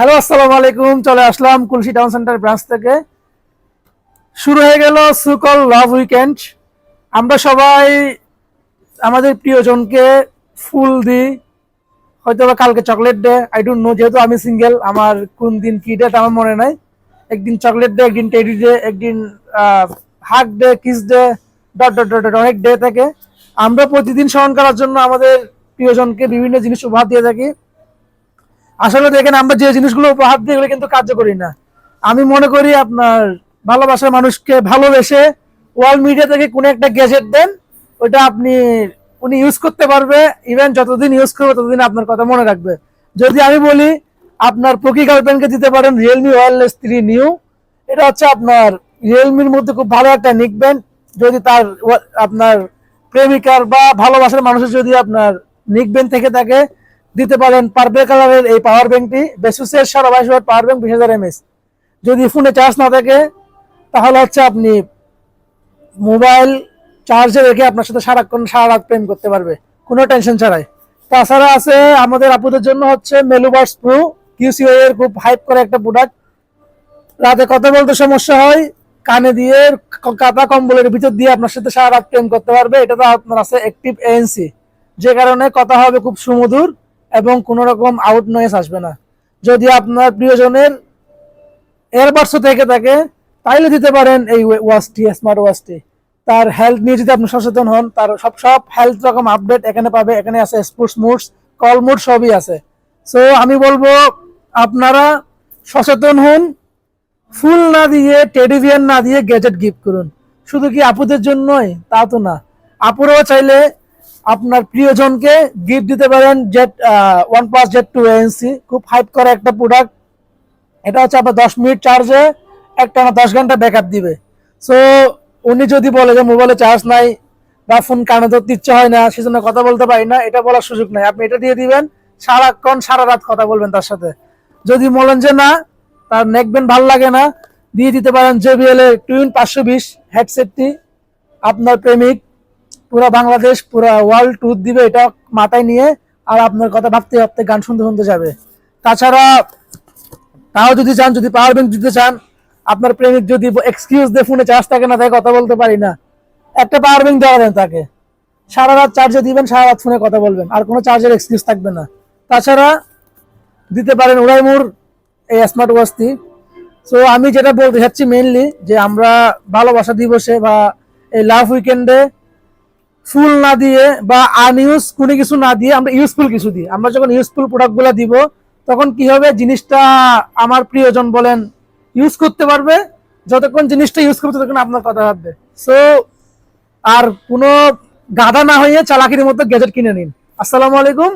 Hello, আসসালামু আলাইকুম। চলে আসলাম কুলসি টাউন সেন্টার ব্রাঞ্চ থেকে। শুরু হয়ে গেল সুকল লাভ উইকেন্ড। আমরা সবাই আমাদের প্রিয়জনকে ফুল দিই। হয়তো বা কালকে chocolate day I don't know যেহেতু আমি সিঙ্গেল আমার কোন দিন কি ডেট আমার মনে নাই। একদিন চকলেট ডে, একদিন টেডি ডে, একদিন hug day kiss day dot dot dot অনেক ডে থাকে। আমরা প্রতিদিন স্মরণ করার জন্য আমাদের প্রিয়জনকে বিভিন্ন জিনিস উপহার দিয়ে থাকি। আসলে দেখেন, আমরা যে জিনিসগুলো উপহার দিই, এগুলো কিন্তু কার্যকরী না। আমি মনে করি আপনার ভালোবাসার মানুষকে ভালোবেসে ওয়ার্ল্ড মিডিয়া থেকে কোনো একটা গ্যাজেট দেন, ওটা আপনি, উনি ইউজ করতে পারবে ইভেন যতদিন ইউজ করবে, ততদিন আপনার কথা মনে রাখবে। যদি আমি বলি, আপনার প্রকি গার্লফ্রেন্ডকে দিতে পারেন রিয়েলমি ওয়ারলেস থ্রি নিউ এটা হচ্ছে আপনার রিয়েলমির মধ্যে খুব ভালো একটা নিকবেন যদি তার আপনার প্রেমিকার বা ভালোবাসার মানুষের যদি আপনার নিকবেন থেকে থাকে দিতে পারেন পার্পল কালারের এই পাওয়ার ব্যাংকটি বেসুসের সারা বাইশ ওয়াট পাওয়ার ব্যাংক বিশ হাজার এমএস যদি ফোনে চার্জ না থাকে, তাহলে হচ্ছে আপনি মোবাইল চার্জে রেখে আপনার সাথে সারাক্ষণ সারা রাত প্রেম করতে পারবে। কোনো টেনশন ছাড়াই। তাছাড়া আছে আমাদের আপুদের জন্য হচ্ছে মেলুবার্স প্রো কিউসিও এর খুব হাইপ করে একটা প্রোডাক্ট রাতে কথা বলতে সমস্যা হয়, কানে দিয়ে ক- কাতা কম্বলের ভিতর দিয়ে আপনার সাথে সারা রাত প্রেম করতে পারবে। এটা তো আপনার আছে অ্যাক্টিভ এএনসি যে কারণে কথা হবে খুব সুমধুর। এবং কোনো রকম আউট নয়েস আসবে না। যদি আপনার প্রিয়জনের এয়ারবাডসও থেকে থাকে, তাইলে দিতে পারেন এই ওয়াচটি স্মার্ট ওয়াচটি তার হেলথ নিয়ে যদি আপনি সচেতন হন, তার সব সব হেলথ রকম আপডেট এখানে পাবে। এখানে আছে স্পোর্টস মুডস কল মুড সবই আছে। সো আমি বলব, আপনারা সচেতন হন, ফুল না দিয়ে টেডিভিয়ান না দিয়ে গ্যাজেট গিফট করুন। শুধু কি আপুদের জন্যই? তা তো না। আপুরাও চাইলে আপনার প্রিয়জনকে গিফট দিতে পারেন Z one plus Z two ANC খুব হাইপ করা একটা প্রোডাক্ট এটা হচ্ছে আপনার দশ মিনিট চার্জে একটা না দশ ঘণ্টা ব্যাকআপ দিবে। সো উনি যদি বলে যে মোবাইলে চার্জ নাই বা ফোন কানে ধরতে ইচ্ছে হয় না, সেজন্য কথা বলতে পারি না, এটা বলার সুযোগ নাই। আপনি এটা দিয়ে দিবেন, সারাক্ষণ, সারা রাত কথা বলবেন তার সাথে। যদি বলেন যে না, তার নেকবেন ভালো লাগে না, দিয়ে দিতে পারেন জেবিএল এর টুইন পাঁচশো বিশ হেডসেটটি আপনার প্রেমিক। পুরো বাংলাদেশ, পুরো ওয়ার্ল্ড ট্যুর দিবে এটা মাথায় নিয়ে, আর আপনার কথা ভাবতে ভাবতে গান শুনতে শুনতে যাবে। তাছাড়া তাও যদি চান, যদি পাওয়ার ব্যাংক দিতে চান, আপনার প্রেমিক যদি এক্সকিউজ দিয়ে ফোনে চার্জ থাকে না তাই কথা বলতে পারি না। একটা পাওয়ার ব্যাংক দেওয়া দেন তাকে। সারা রাত চার্জে দিবেন, সারা রাত ফোনে কথা বলবেন। আর কোনো চার্জের এক্সকিউজ থাকবে না। তাছাড়া দিতে পারেন উড়াইমুর এই স্মার্ট ওয়াচটি সো আমি যেটা বলতে চাচ্ছি মেইনলি যে আমরা ভালোবাসা দিবসে বা এই লাভ উইকেন্ডে ফুল না দিয়ে বা আনইউজ কোনো কিছু না দিয়ে আমরা ইউজফুল কিছু দিই আমরা যখন ইউজফুল প্রোডাক্টগুলো দিব, তখন কি হবে? জিনিসটা আমার প্রিয়জন বলেন ইউজ করতে পারবে। যতক্ষণ জিনিসটা ইউজ করবে, ততক্ষণ আপনার কথা ভাববে। সো আর কোনো গাদা না হয়ে চালাকির মতো গ্যাজেট কিনে নিন। আসসালামু আলাইকুম।